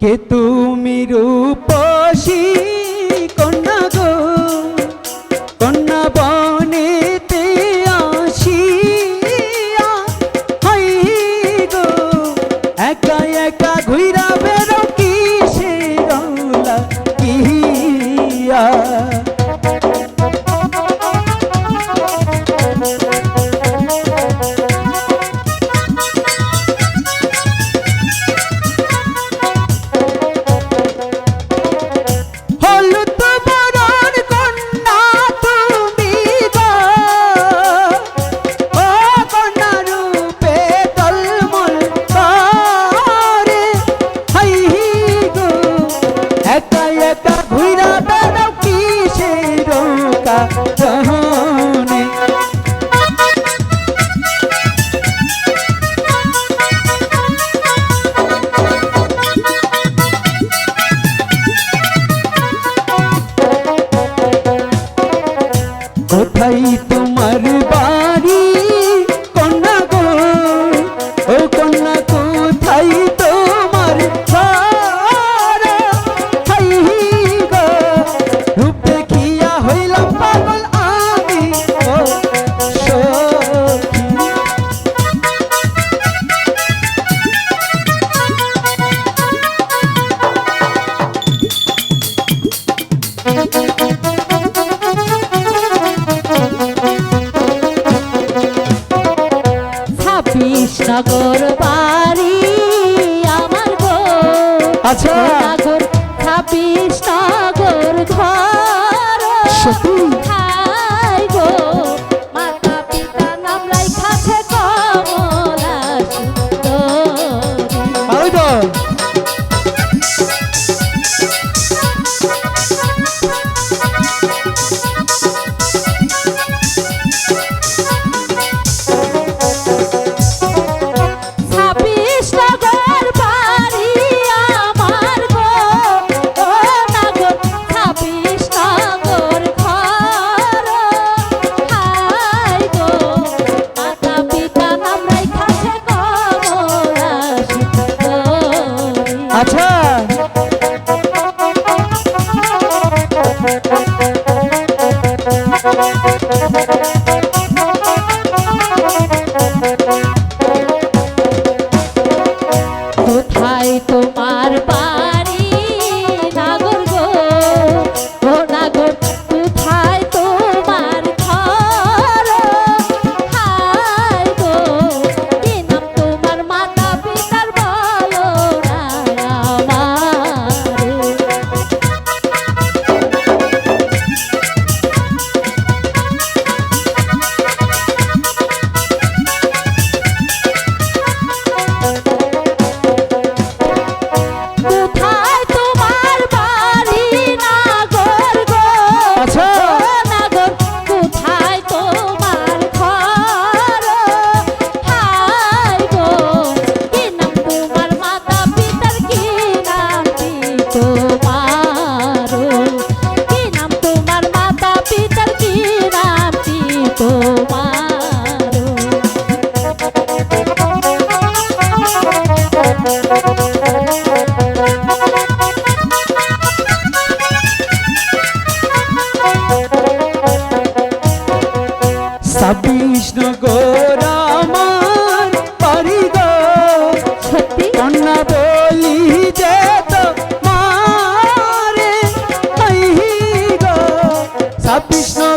কে তুমি রূপসী? কোথায় তোমার সত্যি? বিষ্ণুগর আমার পারিগ সত্যি? কন্যা বলি যে মারে। গো। সাবিষ্ণু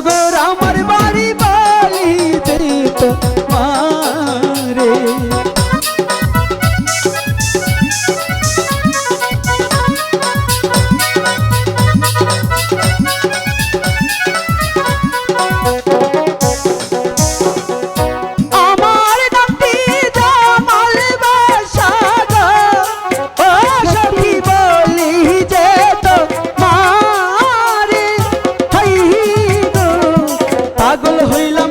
পাগল হইলা